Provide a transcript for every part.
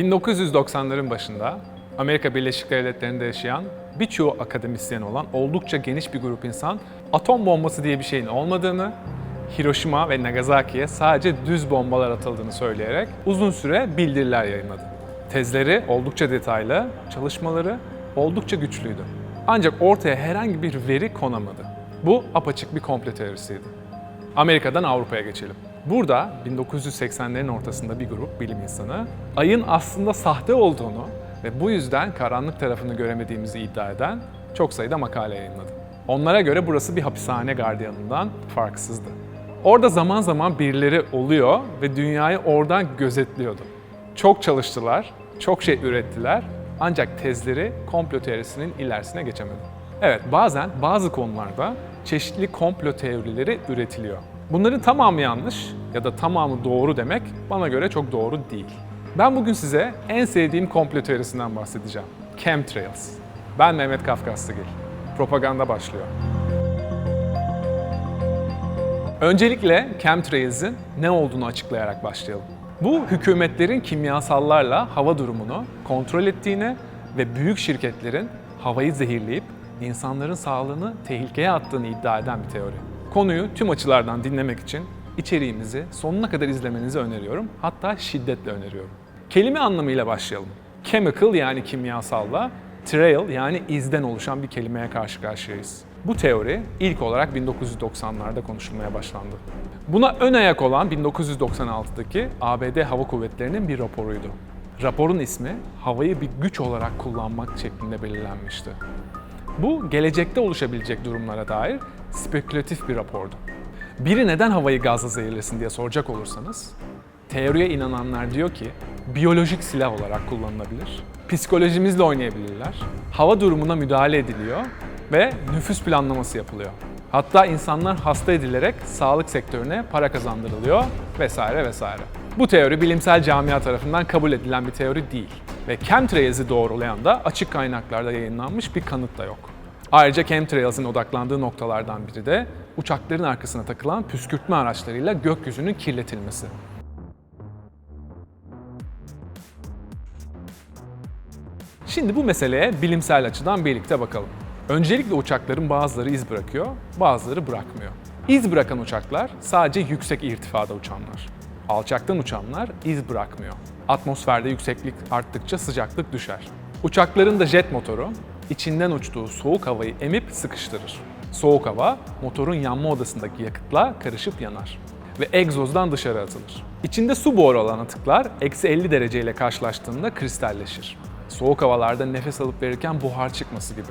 1990'ların başında Amerika Birleşik Devletleri'nde yaşayan birçoğu akademisyen olan oldukça geniş bir grup insan atom bombası diye bir şeyin olmadığını, Hiroşima ve Nagasaki'ye sadece düz bombalar atıldığını söyleyerek uzun süre bildiriler yayınladı. Tezleri oldukça detaylı, çalışmaları oldukça güçlüydü. Ancak ortaya herhangi bir veri konamadı. Bu apaçık bir komplo teorisiydi. Amerika'dan Avrupa'ya geçelim. Burada 1980'lerin ortasında bir grup bilim insanı ayın aslında sahte olduğunu ve bu yüzden karanlık tarafını göremediğimizi iddia eden çok sayıda makale yayınladı. Onlara göre burası bir hapishane gardiyanından farksızdı. Orada zaman zaman birileri oluyor ve dünyayı oradan gözetliyordu. Çok çalıştılar, çok şey ürettiler ancak tezleri komplo teorisinin ilerisine geçemedi. Evet bazen bazı konularda çeşitli komplo teorileri üretiliyor. Bunların tamamı yanlış ya da tamamı doğru demek bana göre çok doğru değil. Ben bugün size en sevdiğim komplo teorisinden bahsedeceğim. Chemtrails. Ben Mehmet Kafkaslıgil. Propaganda başlıyor. Öncelikle chemtrails'in ne olduğunu açıklayarak başlayalım. Bu hükümetlerin kimyasallarla hava durumunu kontrol ettiğini ve büyük şirketlerin havayı zehirleyip insanların sağlığını tehlikeye attığını iddia eden bir teori. Konuyu tüm açılardan dinlemek için içeriğimizi sonuna kadar izlemenizi öneriyorum. Hatta şiddetle öneriyorum. Kelime anlamıyla başlayalım. Chemical yani kimyasalla, trail yani izden oluşan bir kelimeye karşı karşıyayız. Bu teori ilk olarak 1990'larda konuşulmaya başlandı. Buna ön ayak olan 1996'daki ABD Hava Kuvvetleri'nin bir raporuydu. Raporun ismi havayı bir güç olarak kullanmak şeklinde belirlenmişti. Bu gelecekte oluşabilecek durumlara dair spekülatif bir rapordu. Biri neden havayı gazla zehirlesin diye soracak olursanız, teoriye inananlar diyor ki biyolojik silah olarak kullanılabilir, psikolojimizle oynayabilirler, hava durumuna müdahale ediliyor ve nüfus planlaması yapılıyor. Hatta insanlar hasta edilerek sağlık sektörüne para kazandırılıyor vesaire vesaire. Bu teori bilimsel camia tarafından kabul edilen bir teori değil ve chemtrails'i doğrulayan da açık kaynaklarda yayınlanmış bir kanıt da yok. Ayrıca chemtrails'in odaklandığı noktalardan biri de uçakların arkasına takılan püskürtme araçlarıyla gökyüzünün kirletilmesi. Şimdi bu meseleye bilimsel açıdan birlikte bakalım. Öncelikle uçakların bazıları iz bırakıyor, bazıları bırakmıyor. İz bırakan uçaklar sadece yüksek irtifada uçanlar. Alçaktan uçanlar iz bırakmıyor. Atmosferde yükseklik arttıkça sıcaklık düşer. Uçakların da jet motoru içinden uçtuğu soğuk havayı emip sıkıştırır. Soğuk hava motorun yanma odasındaki yakıtla karışıp yanar ve egzozdan dışarı atılır. İçinde su boru olan atıklar eksi 50 derece ile karşılaştığında kristalleşir. Soğuk havalarda nefes alıp verirken buhar çıkması gibi.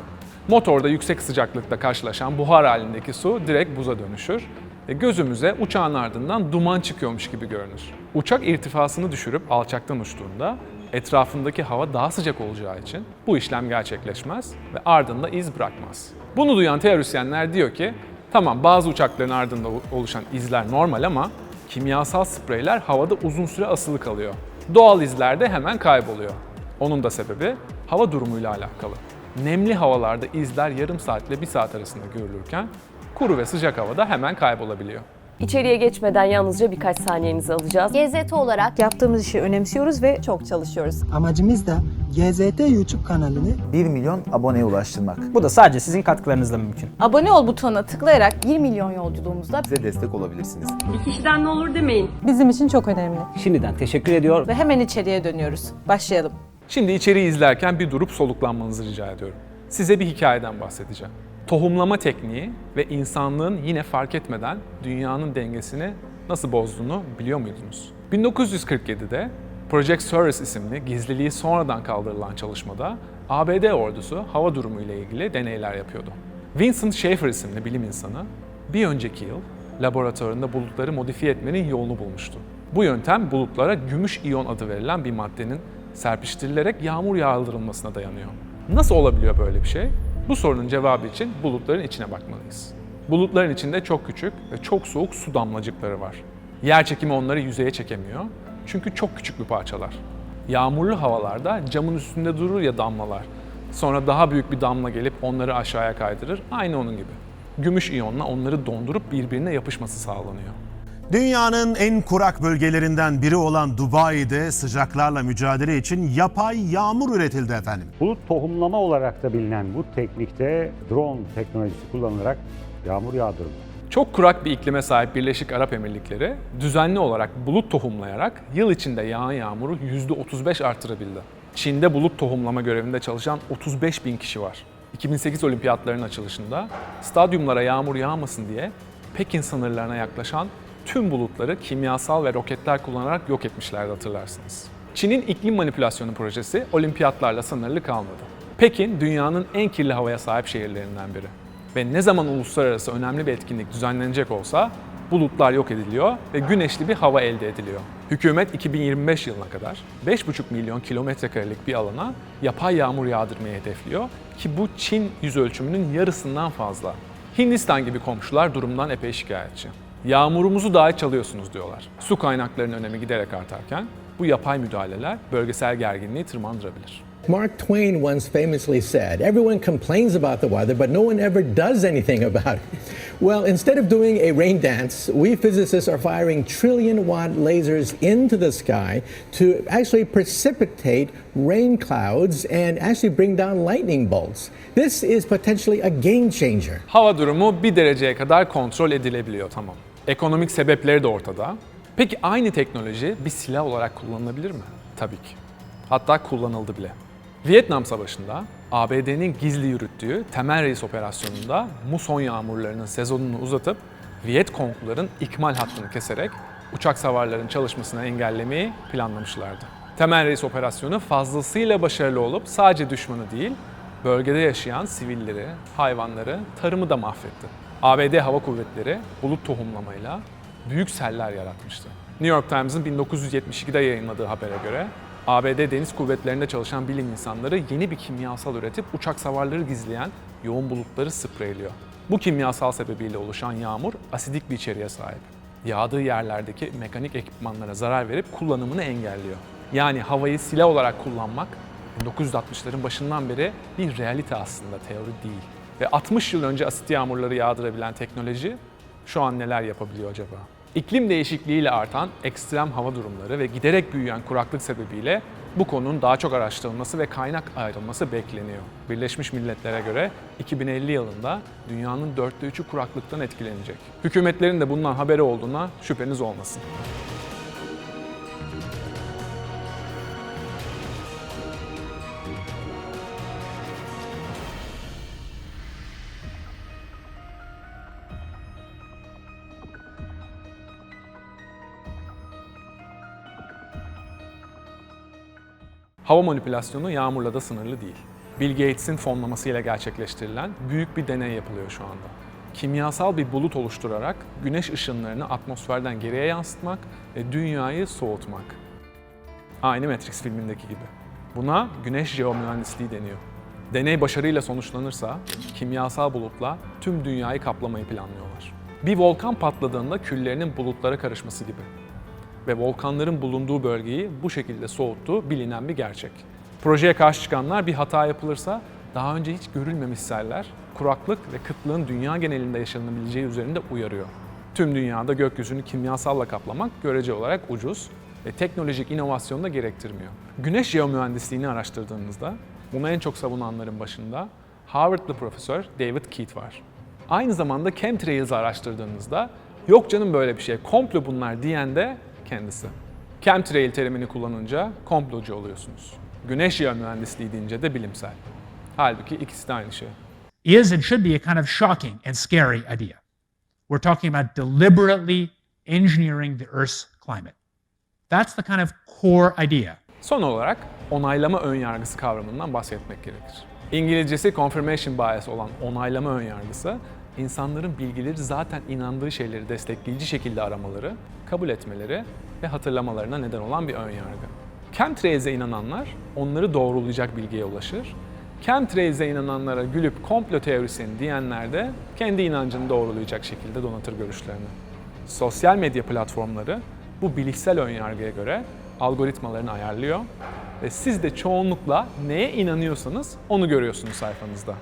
Motorda yüksek sıcaklıkta karşılaşan buhar halindeki su direkt buza dönüşür ve gözümüze uçağın ardından duman çıkıyormuş gibi görünür. Uçak irtifasını düşürüp alçaktan uçtuğunda etrafındaki hava daha sıcak olacağı için bu işlem gerçekleşmez ve ardında iz bırakmaz. Bunu duyan teorisyenler diyor ki tamam bazı uçakların ardında oluşan izler normal ama kimyasal spreyler havada uzun süre asılı kalıyor. Doğal izler de hemen kayboluyor. Onun da sebebi hava durumuyla alakalı. Nemli havalarda izler yarım saatle bir saat arasında görülürken kuru ve sıcak havada hemen kaybolabiliyor. İçeriye geçmeden yalnızca birkaç saniyenizi alacağız. GZT olarak Yaptığımız işi önemsiyoruz ve çok çalışıyoruz. Amacımız da GZT YouTube kanalını 1 milyon aboneye ulaştırmak. Bu da sadece sizin katkılarınızla mümkün. Abone ol butonuna tıklayarak 1 milyon yolculuğumuzda bize destek olabilirsiniz. Bir kişiden ne olur demeyin. bizim için çok önemli. Şimdiden teşekkür ediyor. ve hemen içeriye dönüyoruz. Başlayalım. Şimdi içeriği izlerken bir durup soluklanmanızı rica ediyorum. Size bir hikayeden bahsedeceğim. Tohumlama tekniği ve insanlığın yine fark etmeden dünyanın dengesini nasıl bozduğunu biliyor muydunuz? 1947'de Project Ceres isimli gizliliği sonradan kaldırılan çalışmada ABD ordusu hava durumu ile ilgili deneyler yapıyordu. Vincent Schaefer isimli bilim insanı bir önceki yıl laboratuvarında bulutları modifiye etmenin yolunu bulmuştu. Bu yöntem bulutlara gümüş iyon adı verilen bir maddenin serpiştirilerek yağmur yağdırılmasına dayanıyor. Nasıl olabiliyor böyle bir şey? Bu sorunun cevabı için bulutların içine bakmalıyız. Bulutların içinde çok küçük ve çok soğuk su damlacıkları var. Yer çekimi onları yüzeye çekemiyor çünkü çok küçük bir parçalar. Yağmurlu havalarda camın üstünde durur ya damlalar. Sonra daha büyük bir damla gelip onları aşağıya kaydırır. Aynı onun gibi. Gümüş iyonla onları dondurup birbirine yapışması sağlanıyor. Dünyanın en kurak bölgelerinden biri olan Dubai'de sıcaklarla mücadele için yapay yağmur üretildi efendim. Bulut tohumlama olarak da bilinen bu teknikte drone teknolojisi kullanılarak yağmur yağdırılıyor. Çok kurak bir iklime sahip Birleşik Arap Emirlikleri düzenli olarak bulut tohumlayarak yıl içinde yağan yağmuru %35 artırabildi. Çin'de bulut tohumlama görevinde çalışan 35 bin kişi var. 2008 olimpiyatlarının açılışında stadyumlara yağmur yağmasın diye Pekin sınırlarına yaklaşan tüm bulutları kimyasal ve roketler kullanarak yok etmişlerdi hatırlarsınız. Çin'in iklim manipülasyonu projesi olimpiyatlarla sınırlı kalmadı. Pekin dünyanın en kirli havaya sahip şehirlerinden biri ve ne zaman uluslararası önemli bir etkinlik düzenlenecek olsa bulutlar yok ediliyor ve güneşli bir hava elde ediliyor. Hükümet 2025 yılına kadar 5,5 milyon kilometre karelik bir alana yapay yağmur yağdırmayı hedefliyor ki bu Çin yüz ölçümünün yarısından fazla. Hindistan gibi komşular durumdan epey şikayetçi. Yağmurumuzu dahi çalıyorsunuz diyorlar. Su kaynaklarının önemi giderek artarken bu yapay müdahaleler bölgesel gerginliği tırmandırabilir. Mark Twain once famously said, Everyone complains about the weather, but no one ever does anything about it. Well, instead of doing a rain dance, we physicists are firing trillion watt lasers into the sky to actually precipitate rain clouds and actually bring down lightning bolts. This is potentially a game changer. Hava durumu bir dereceye kadar kontrol edilebiliyor tamam. Ekonomik sebepleri de ortada. Peki aynı teknoloji bir silah olarak kullanılabilir mi? Tabii ki. Hatta kullanıldı bile. Vietnam Savaşı'nda ABD'nin gizli yürüttüğü Temel Reis operasyonunda muson yağmurlarının sezonunu uzatıp Vietkongluların ikmal hattını keserek uçak savarların çalışmasını engellemeyi planlamışlardı. Temel Reis operasyonu fazlasıyla başarılı olup sadece düşmanı değil, bölgede yaşayan sivilleri, hayvanları, tarımı da mahvetti. ABD Hava Kuvvetleri bulut tohumlamayla büyük seller yaratmıştı. New York Times'ın 1972'de yayınladığı habere göre ABD Deniz Kuvvetleri'nde çalışan bilim insanları yeni bir kimyasal üretip uçak savarları gizleyen yoğun bulutları spreyliyor. Bu kimyasal sebebiyle oluşan yağmur asidik bir içeriğe sahip. Yağdığı yerlerdeki mekanik ekipmanlara zarar verip kullanımını engelliyor. Yani havayı silah olarak kullanmak 1960'ların başından beri bir realite aslında, teori değil. Ve 60 yıl önce asit yağmurları yağdırabilen teknoloji şu an neler yapabiliyor acaba? İklim değişikliğiyle artan ekstrem hava durumları ve giderek büyüyen kuraklık sebebiyle bu konunun daha çok araştırılması ve kaynak ayrılması bekleniyor. Birleşmiş Milletler'e göre 2050 yılında dünyanın dörtte üçü kuraklıktan etkilenecek. Hükümetlerin de bundan haberi olduğuna şüpheniz olmasın. Hava manipülasyonu yağmurla da sınırlı değil. Bill Gates'in fonlamasıyla gerçekleştirilen büyük bir deney yapılıyor şu anda. Kimyasal bir bulut oluşturarak güneş ışınlarını atmosferden geriye yansıtmak ve dünyayı soğutmak. Aynı Matrix filmindeki gibi. Buna güneş jeomühendisliği deniyor. Deney başarıyla sonuçlanırsa kimyasal bulutla tüm dünyayı kaplamayı planlıyorlar. Bir volkan patladığında küllerinin bulutlara karışması gibi ve volkanların bulunduğu bölgeyi bu şekilde soğuttuğu bilinen bir gerçek. Projeye karşı çıkanlar bir hata yapılırsa daha önce hiç görülmemiş seller, kuraklık ve kıtlığın dünya genelinde yaşanabileceği üzerinde uyarıyor. Tüm dünyada gökyüzünü kimyasalla kaplamak görece olarak ucuz ve teknolojik inovasyonu da gerektirmiyor. Güneş jeomühendisliğini araştırdığımızda bunu en çok savunanların başında Harvard'lı profesör David Keith var. Aynı zamanda chemtrails araştırdığınızda yok canım böyle bir şey, komplo bunlar diyen de kendisi. Chemtrail terimini kullanınca komplocu oluyorsunuz. Güneş jeomühendisliği deyince de bilimsel. Halbuki ikisi de aynı şey. is and should be a kind of shocking and scary idea. We're talking about deliberately engineering the Earth's climate. That's the kind of core idea. Son olarak onaylama önyargısı kavramından bahsetmek gerekir. İngilizcesi confirmation bias olan onaylama önyargısı, insanların bilgileri zaten inandığı şeyleri destekleyici şekilde aramaları, kabul etmeleri ve hatırlamalarına neden olan bir önyargı. Chemtrails'e inananlar onları doğrulayacak bilgiye ulaşır. Chemtrails'e inananlara gülüp komplo teorisini diyenler de kendi inancını doğrulayacak şekilde donatır görüşlerini. Sosyal medya platformları bu bilişsel önyargıya göre algoritmalarını ayarlıyor ve siz de çoğunlukla neye inanıyorsanız onu görüyorsunuz sayfanızda.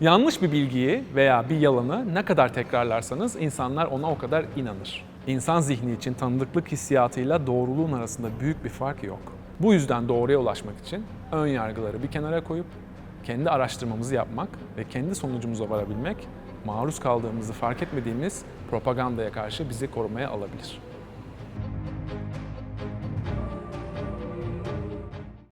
Yanlış bir bilgiyi veya bir yalanı ne kadar tekrarlarsanız insanlar ona o kadar inanır. İnsan zihni için tanıdıklık hissiyatıyla doğruluğun arasında büyük bir fark yok. Bu yüzden doğruya ulaşmak için ön yargıları bir kenara koyup kendi araştırmamızı yapmak ve kendi sonucumuza varabilmek maruz kaldığımızı fark etmediğimiz propagandaya karşı bizi korumaya alabilir.